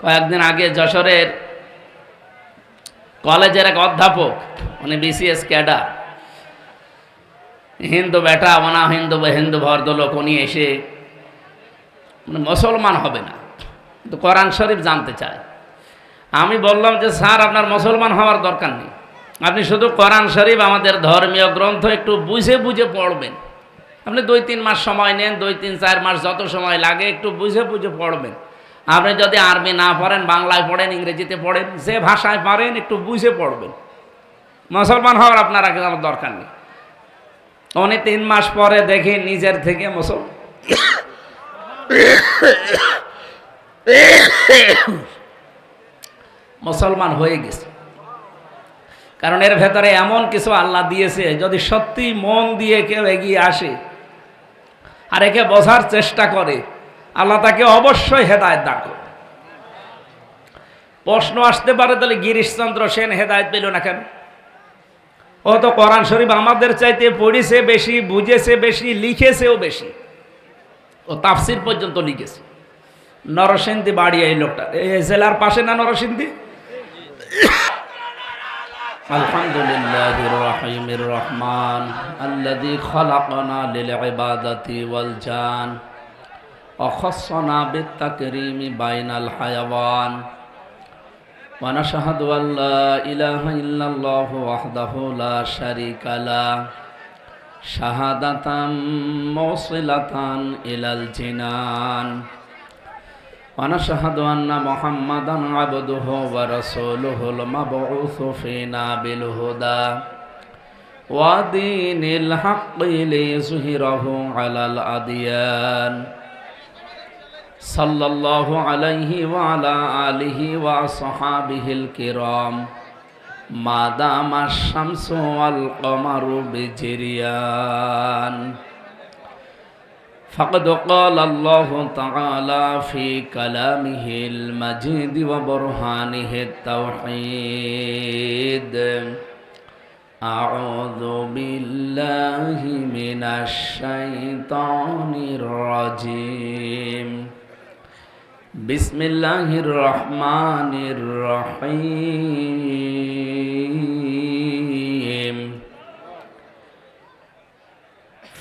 কয়েকদিন আগে যশোরের কলেজের এক অধ্যাপক, উনি বিসিএস ক্যাডার, হিন্দু বেটা মানা হিন্দু হিন্দু ভদ্রলোক, উনি এসে মানে মুসলমান হবে না। কিন্তু কোরআন শরীফ জানতে চায়। আমি বললাম যে, স্যার, আপনার মুসলমান হওয়ার দরকার নেই। আপনি শুধু কোরআন শরীফ আমাদের ধর্মীয় গ্রন্থ একটু বুঝে বুঝে পড়বেন। আপনি দুই, তিন মাস সময় নেন, দুই, তিন, চার মাস যত সময় লাগে একটু বুঝে বুঝে পড়বেন। আপনি যদি আরবি না পড়েন, বাংলায় পড়েন, ইংরেজিতে পড়েন, যে ভাষায় পারেন, একটু বুঝে পড়বেন। মুসলমান হওয়ার আপনার আমার দরকার নেই। উনি তিন মাস পরে দেখে নিজের থেকে মুসলমান মুসলমান হয়ে গেছে। কারণ এর ভেতরে এমন কিছু আল্লাহ দিয়েছে, যদি সত্যি মন দিয়ে কেউ এগিয়ে আসে, আর একে বোঝার চেষ্টা করে আল্লাহ তাকে অবশ্যই হেদায়ত দান করবে প্রশ্ন আসতে পারে তাহলে গিরিশচন্দ্র সেন হেদায়ত পেল না কেন ও তো কোরআন শরীফ আমাদের চাইতে পড়েছে বেশি বুঝেছে বেশি লিখেছেও বেশি ও তাফসির পর্যন্ত লিখেছে নরসিংদী বাড়ি এই লোকটা এই জেলার পাশে না নরসিংদী الحمد لله الرحيم الرحمن الذي خلقنا للعبادة والجان অখসনা বিত্তাকরিম বাইনাল হায়াওয়ান ونشهد أن لا إله إلا الله وحده لا شريك له شهادة موصلة إلى الجنان ونشهد أن محمدا عبده ورسوله المبعوث فينا بالهدى ودين الحق ليظهره على الأديان صلى الله عليه وعلى آله وصحابه الكرام ما دام الشمس والقمر بجريان فقد قال الله تعالى في كلامه المجيد وبرهانه التوحيد أعوذ بالله من الشيطان الرجيم بسم الله الرحمن الرحيم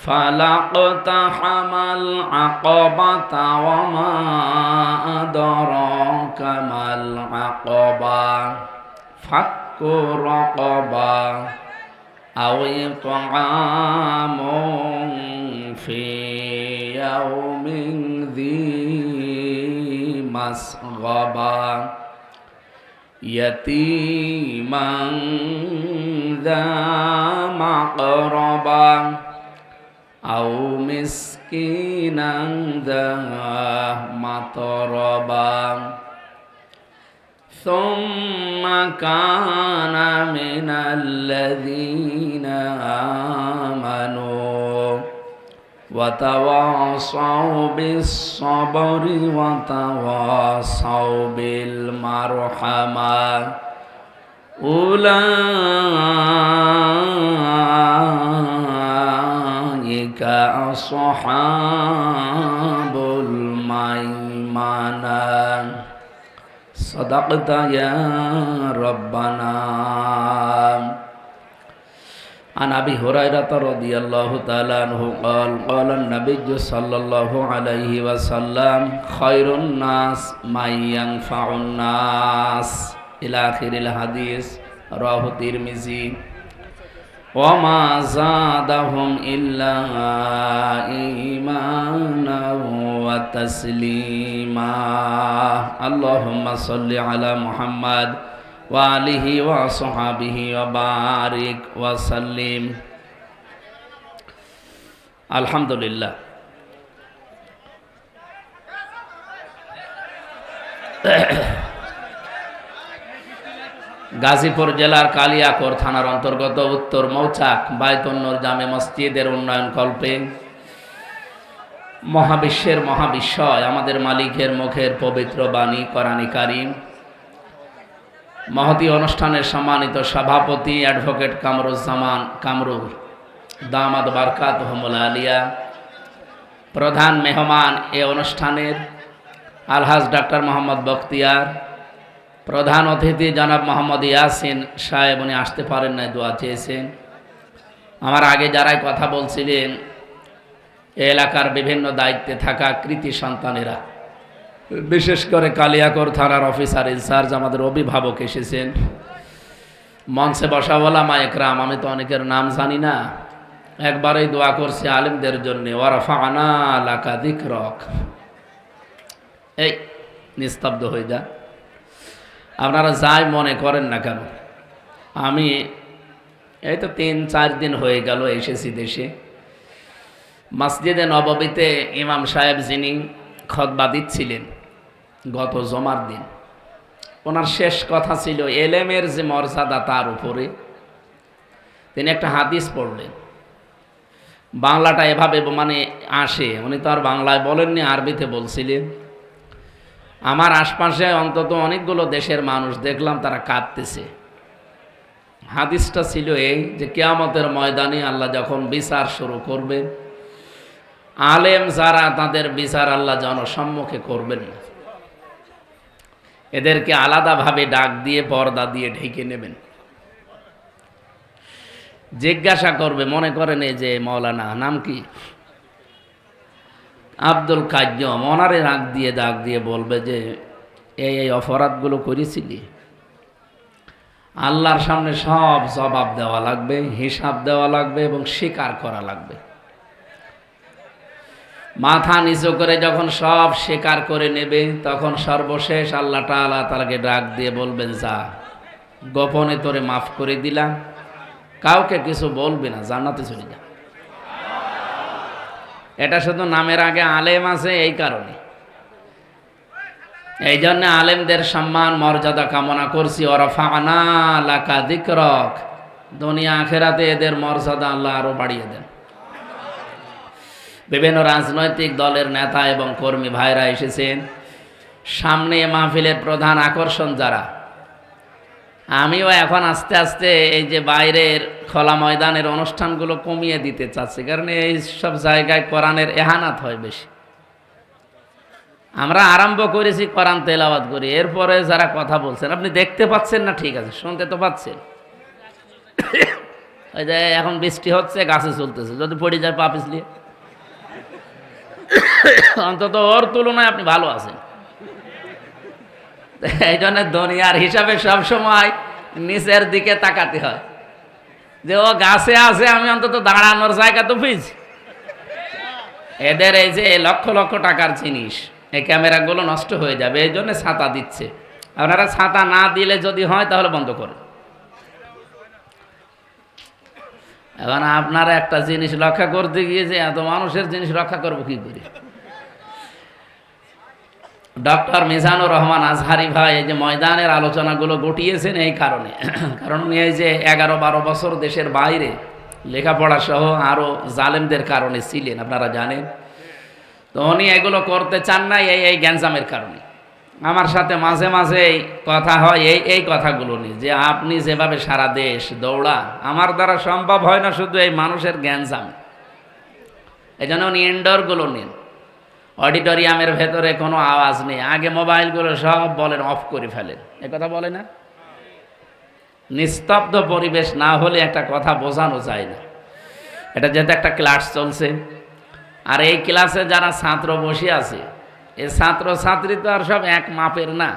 فلاقتحم العقبة وما أدراك ما العقبة فك رقبة أو إطعام في يوم ذي مسغبة يتيما ذا مقربة أو مسكينا ذا مطربا ثم كان من الذين آمنوا وتواصوا بالصبر وتواصوا بالمرحمة. أولئك أصحاب الميمنة. صدقت يا ربنا. عن ابي هريره رضي الله تعالى عنه قال قال النبي صلى الله عليه وسلم خير الناس من ينفع الناس الى اخر الحديث رواه الترمذي وما زادهم الا ايمانا وتسليما اللهم صل على محمد ওয়ালিহি ওয়া সোহাবিহি ওবারিক ওয়াসাল্লিম আলহামদুলিল্লাহ। গাজীপুর জেলার কালিয়াকর থানার অন্তর্গত উত্তর মৌচাক বায়তন্নর জামে মসজিদের উন্নয়ন কল্পে। মহাবিশ্বের মহাবিশ্বয়, আমাদের মালিকের মুখের পবিত্র বাণী করানি কারিম। মহতি অনুষ্ঠানের সম্মানিত সভাপতি অ্যাডভোকেট কামরুজ্জামান কামরুর দামাদ বারকাত হমুল আলিয়া। প্রধান মেহমান এ অনুষ্ঠানের আলহাজ ডাক্তার মোহাম্মদ বখতিয়ার। প্রধান অতিথি জনাব মোহাম্মদ ইয়াসিন সাহেব, উনি আসতে পারেন নাই, দোয়া চেয়েছেন। আমার আগে যারাই কথা বলছিলেন এলাকার বিভিন্ন দায়িত্বে থাকা কৃতি সন্তানেরা। বিশেষ করে কালিয়াকর থানার অফিসার ইনচার্জ আমাদের অভিভাবক এসেছেন। মঞ্চে বসা বলা মা একরাম, আমি তো অনেকের নাম জানি না। একবারই দোয়া করছি আলিমদের জন্য রক এই, নিস্তব্ধ হয়ে যা। আপনারা যাই মনে করেন না কেন, আমি এই তো তিন, চার দিন হয়ে গেল এসেছি দেশে। মসজিদে নববীতে ইমাম সাহেব যিনি খতবা দিচ্ছিলেন গত জমার দিন। ওনার শেষ কথা ছিল, এলেমের যে মর্যাদা তার উপরে। তিনি একটা হাদিস পড়লেন। বাংলাটা এভাবে মানে আসে, উনি তো আর বাংলায় বলেননি, আরবিতে বলছিলেন। আমার আশপাশে অন্তত অনেকগুলো দেশের মানুষ দেখলাম, তারা কাঁদতেছে। হাদিসটা ছিল এই যে, কেয়ামতের ময়দানে আল্লাহ যখন বিচার শুরু করবে আলেম যারা তাদের বিচার আল্লাহ জনসম্মুখে করবেন না। এদেরকে আলাদাভাবে ডাক দিয়ে পর্দা দিয়ে ঢেকে নেবেন। জিজ্ঞাসা করবে, মনে করেন এই যে মৌলানা, নাম কি? আব্দুল কাজ্যম ওনারে ডাক দিয়ে ডাক দিয়ে বলবে যে, এই এই অপরাধগুলো করেছিলি আল্লাহর সামনে সব জবাব দেওয়া লাগবে, হিসাব দেওয়া লাগবে এবং স্বীকার করা লাগবে। মাথা নিচু করে যখন সব স্বীকার করে নেবে, তখন সর্বশেষ আল্লাহ তালা তালাকে ডাক দিয়ে বলবেন, যা, গোপনে তোরে মাফ করে দিলাম। কাউকে কিছু বলবে না, জান্নাতে চলে যা। এটা শুধু নামের আগে আলেম আছে এই কারণে। এই জন্য আলেমদের সম্মান, মর্যাদা কামনা করছি। ওরা ফানা লাকা দিকরক। দুনিয়া আখেরাতে এদের মর্যাদা আল্লাহ আরও বাড়িয়ে দেন। বিভিন্ন রাজনৈতিক দলের নেতা এবং কর্মী ভাইরা এসেছেন। সামনে মাহফিলের প্রধান আকর্ষণ যারা, আমিও এখন আস্তে আস্তে এই যে বাইরের খোলা ময়দানের অনুষ্ঠানগুলো কমিয়ে দিতে চাচ্ছি, কারণ এই সব জায়গায় কোরআনের এহানাত হয় বেশি। আমরা আরম্ভ করেছি কোরআন তেলাবাদ করি, এরপরে যারা কথা বলছেন, আপনি দেখতে পাচ্ছেন না, ঠিক আছে, শুনতে তো পাচ্ছেন। ওই যে এখন বৃষ্টি হচ্ছে, গাছে চলতেছে, যদি পড়ে যায় পা পিছলিয়ে। অন্তত ওর তুলনায় আপনি ভালো আছেন। এই জন্য দুনিয়ার হিসাবে সবসময় নিচের দিকে তাকাতে হয়। যে ও গাছে আছে, আমি অন্তত দাঁড়ানোর জায়গা তো পেয়েছি। এদের এই যে লক্ষ লক্ষ টাকার জিনিস, এই ক্যামেরাগুলো নষ্ট হয়ে যাবে, এই জন্য ছাতা দিচ্ছে। আপনারা ছাতা না দিলে যদি হয়, তাহলে বন্ধ করে এখন আপনারা একটা জিনিস রক্ষা করতে গিয়ে যে এত মানুষের জিনিস রক্ষা করব কি করে? ডক্টর মিজানুর রহমান আজহারি ভাই এই যে ময়দানের আলোচনাগুলো গটিয়েছেন এই কারণে। কারণ উনি এই যে এগারো বারো বছর দেশের বাইরে লেখাপড়া সহ আরও জালেমদের কারণে ছিলেন, আপনারা জানেন। তো উনি এগুলো করতে চান না এই এই গ্যাঞ্জামের কারণে। আমার সাথে মাঝে মাঝে কথা হয় এই এই কথাগুলো নিয়ে, যে আপনি যেভাবে সারা দেশ দৌড়া, আমার দ্বারা সম্ভব হয় না শুধু এই মানুষের গ্যাঞ্জাম। এই জন্য উনি ইনডোরগুলো নিন। অডিটোরিয়ামের ভেতরে কোনো আওয়াজ নেই। আগে মোবাইলগুলো সব বলেন অফ করে ফেলেন। এ কথা বলে না? নিস্তব্ধ পরিবেশ না হলে একটা কথা বোঝানো যায় না। এটা যেহেতু একটা ক্লাস চলছে। আর এই ক্লাসে যারা ছাত্র বসে আছে এই ছাত্র ছাত্রী তো আর সব এক মাপের না।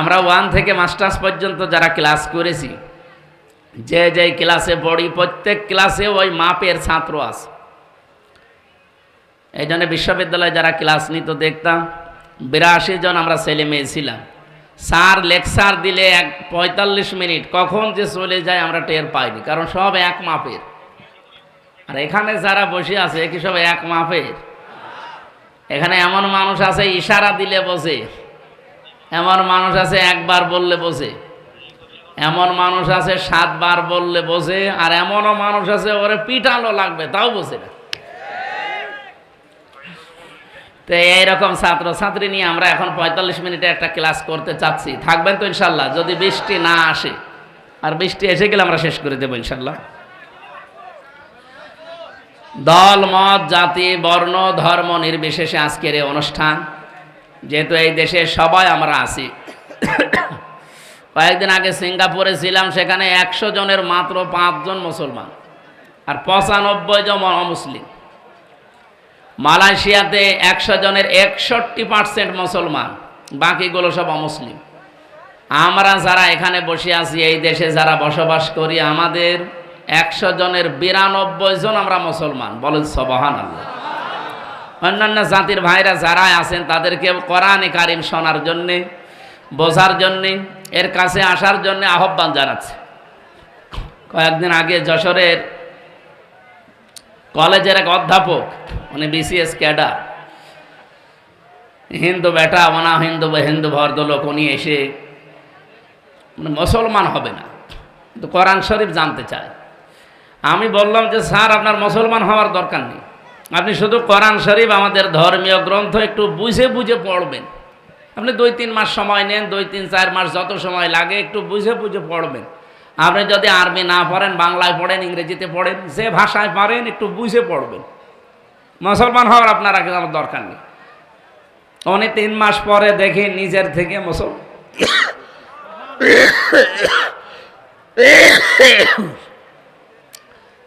আমরা ওয়ান থেকে মাস্টার্স পর্যন্ত যারা ক্লাস করেছি, যে যে ক্লাসে পড়ি, প্রত্যেক ক্লাসে ওই মাপের ছাত্র আছে। এই জন্য বিশ্ববিদ্যালয়ে যারা ক্লাস নিত দেখতাম, বিরাশি জন আমরা ছেলে মেয়ে ছিলাম। স্যার লেকচার দিলে এক পঁয়তাল্লিশ মিনিট, কখন যে চলে যায় আমরা টের পাইনি, কারণ সব এক মাপের। আর এখানে যারা বসে আছে কি সব এক মাপের? এখানে এমন মানুষ আছে, ইশারা দিলে বসে এমন মানুষ আছে, একবার বললে বসে এমন মানুষ আছে, সাতবার বললে বসে আর এমনও মানুষ আছে, ওরে পিটালো লাগবে, তাও বসে না। তো এইরকম ছাত্র, ছাত্রী নিয়ে আমরা এখন পঁয়তাল্লিশ মিনিটে একটা ক্লাস করতে চাচ্ছি। থাকবেন তো ইনশাল্লাহ, যদি বৃষ্টি না আসে। আর বৃষ্টি এসে গেলে আমরা শেষ করে দেবো ইনশাল্লাহ। দল, মত, জাতি, বর্ণ, ধর্ম নির্বিশেষে আজকের এই অনুষ্ঠান। যেহেতু এই দেশে সবাই আমরা আছি। কয়েকদিন আগে সিঙ্গাপুরে ছিলাম, সেখানে একশো জনের মাত্র পাঁচজন মুসলমান আর পঁচানব্বই জন অমুসলিম মালয়েশিয়াতে একশো জনের একষট্টি পার্সেন্ট মুসলমান, বাকিগুলো সব অমুসলিম। আমরা যারা এখানে বসে আছি, এই দেশে যারা বসবাস করি, আমাদের একশো জনের বিরানব্বই জন আমরা মুসলমান। বলেন সবহান আল্লাহ অন্যান্য জাতির ভাইরা যারা আছেন, তাদেরকে কোরআনে কারিম শোনার জন্যে, বোঝার জন্যে, এর কাছে আসার জন্যে আহ্বান জানাচ্ছে। কয়েকদিন আগে যশোরের কলেজের এক অধ্যাপক, উনি বিসিএস ক্যাডার, হিন্দু বেটা মানা হিন্দু হিন্দু ভদ্রলোক, উনি এসে মানে মুসলমান হবে না। কিন্তু কোরআন শরীফ জানতে চায়। আমি বললাম যে স্যার আপনার মুসলমান হওয়ার দরকার নেই আপনি শুধু কোরআন শরীফ আমাদের ধর্মীয় গ্রন্থ একটু বুঝে বুঝে পড়বেন আপনি দুই তিন মাস সময় নেন দুই তিন চার মাস যত সময় লাগে একটু বুঝে বুঝে পড়বেন আপনি যদি আরবি না পড়েন বাংলায় পড়েন ইংরেজিতে পড়েন যে ভাষায় পারেন একটু বুঝে পড়বেন মুসলমান হওয়ার আপনার আগে আমার দরকার নেই উনি তিন মাস পরে দেখে নিজের থেকে মুসলমান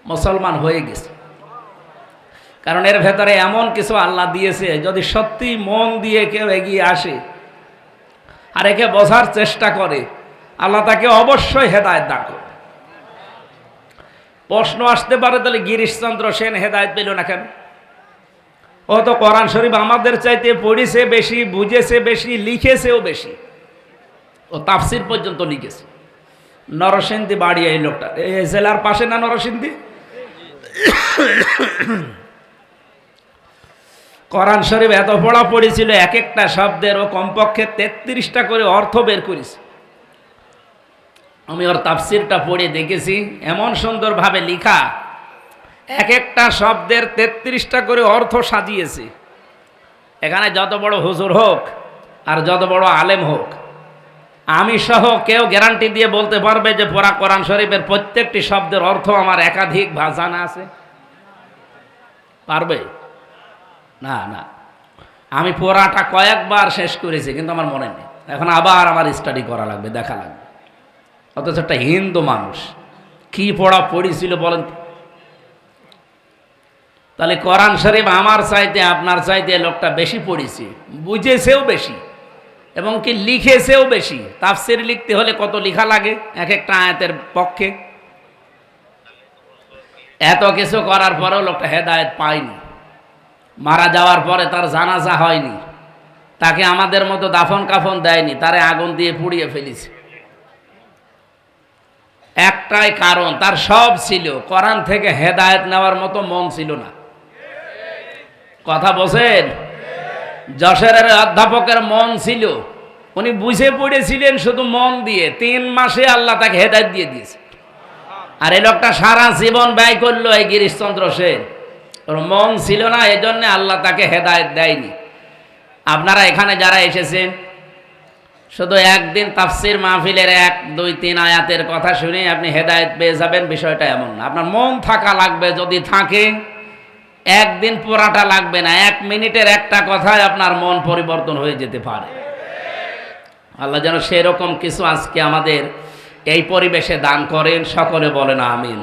মুসলমান হয়ে গেছে। কারণ এর ভেতরে এমন কিছু আল্লাহ দিয়েছে, যদি সত্যি মন দিয়ে কেউ এগিয়ে আসে আর একে বোঝার চেষ্টা করে, আল্লাহ তাকে অবশ্যই হেদায়ত দান করবে। প্রশ্ন আসতে পারে, তাহলে গিরিশচন্দ্র সেন হেদায়ত পেল না কেন? ও তো কোরআন শরীফ আমাদের চাইতে পড়েছে বেশি, বুঝেছে বেশি, লিখেছেও বেশি। ও তাফসির পর্যন্ত লিখেছে। নরসিংদী বাড়ি এই লোকটা। এই জেলার পাশে না নরসিংদী? কোরআন শরীফ এত পড়া পড়েছিল এক একটা শব্দের ও কমপক্ষে তেত্রিশটা করে অর্থ বের করেছে। আমি ওর তাফসিরটা পড়ে দেখেছি, এমন সুন্দরভাবে লিখা, এক একটা শব্দের তেত্রিশটা করে অর্থ সাজিয়েছে। এখানে যত বড় হুজুর হোক আর যত বড় আলেম হোক আমি সহ কেউ গ্যারান্টি দিয়ে বলতে পারবে যে পড়া কোরআন শরীফের প্রত্যেকটি শব্দের অর্থ আমার একাধিক জানা আছে? পারবে? না না। আমি পড়াটা কয়েকবার শেষ করেছি, কিন্তু আমার মনে নেই। এখন আবার আমার স্টাডি করা লাগবে, দেখা লাগবে। অথচ একটা হিন্দু মানুষ, কি পড়া পড়েছিল বলেন তাহলে কোরআন শরীফ আমার চাইতে, আপনার চাইতে লোকটা বেশি পড়েছে, বুঝেছেও বেশি। এবং কি লিখেছেও বেশি। তাফসির লিখতে হলে কত লিখা লাগে? এক একটা আয়াতের পক্ষে। এত কিছু করার পরেও লোকটা হেদায়ত পায়নি। মারা যাওয়ার পরে তার জানাজা হয়নি। তাকে আমাদের মতো দাফন কাফন দেয়নি, তারে আগুন দিয়ে পুড়িয়ে ফেলেছে। একটাই কারণ, তার সব ছিল। কোরআন থেকে হেদায়ত নেওয়ার মতো মন ছিল না। কথা বলছেন? যশোরের অধ্যাপকের মন ছিল। উনি বুঝে পড়েছিলেন শুধু মন দিয়ে। তিন মাসে আল্লাহ তাকে হেদায়ত দিয়ে দিয়েছে। আর এই লোকটা সারা জীবন ব্যয় করল এই গিরিশচন্দ্র সেন। ওর মন ছিল না, এজন্য আল্লাহ তাকে হেদায়ত দেয়নি। আপনারা এখানে যারা এসেছেন, শুধু একদিন তাফসির মাহফিলের এক, দুই, তিন আয়াতের কথা শুনে আপনি হেদায়ত পেয়ে যাবেন, বিষয়টা এমন না। আপনার মন থাকা লাগবে, যদি থাকে একদিন পোড়াটা লাগবে না, এক মিনিটের একটা কথায় আপনার মন পরিবর্তন হয়ে যেতে পারে। আল্লাহ যেন সেরকম কিছু আজকে আমাদের এই পরিবেশে দান করেন, সকলে বলেন আমিন।